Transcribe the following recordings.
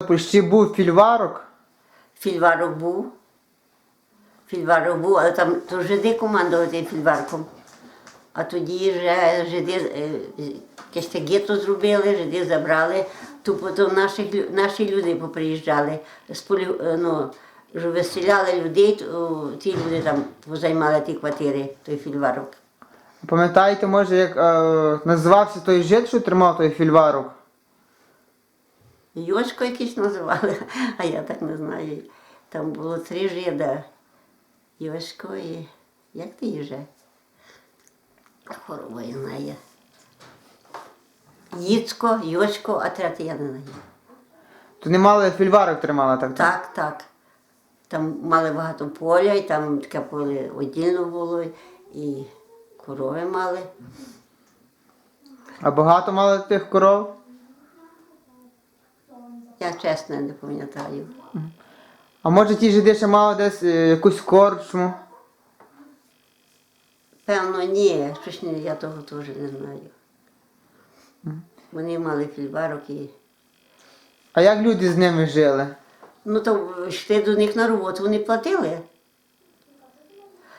Пущі був фільварок. Фільварок був. Фільварок був, але там то жиди командували тим фільварком. А тоді вже жиди е, якесь те гетто зробили, жиди забрали. То потім лю- наші люди поприїжджали, з полі, е, ну, вже виселяли людей, то ті люди там позаймали ті квартири, той фільварок. Пам'ятаєте, може, як е, називався той жит, що тримав той фільварок? Йошко якийсь називали, а я так не знаю. Там було три жида. Йошко і. Як ти їже? Хвороба я знаю. Їцько, Йошко, а третє я не знаю. То не мали фільварок тримала так? Так, так. Там мали багато поля, і там таке поле одільно було, і корови мали. А багато мали тих коров? Я чесно не пам'ятаю. А може ті жиди ще мали десь е, якусь корчму? Певно, ні, щось не, я того теж не знаю. Вони мали фільварок і. А як люди з ними жили? Ну то йшли до них на роботу, вони платили.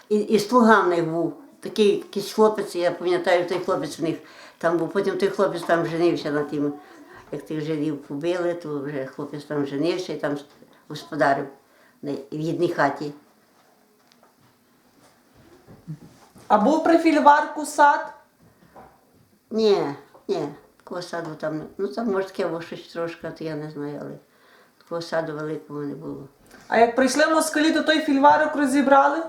І, і слуга в них був. Такий якийсь хлопець, я пам'ятаю, той хлопець в них там був. Потім той хлопець там женився на тим, як тих жидів побили, то вже хлопець там женився і там господарив в їдній хаті. А був при фільварку сад? Ні, ні, такого саду там, не- ну там може таке було щось трошки, то я не знаю, але такого саду великого не було. А як прийшли москалі, то той фільварок розібрали?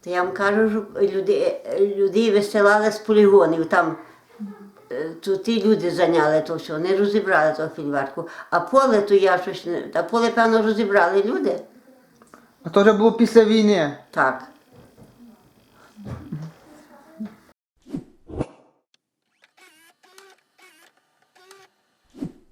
То я вам кажу, що люди, людей висилали з полігонів. Там Е, то ті люди зайняли то все, не розібрали того фільварку. А поле то я щось не. Та поле, певно, розібрали люди. А то вже було після війни. Так.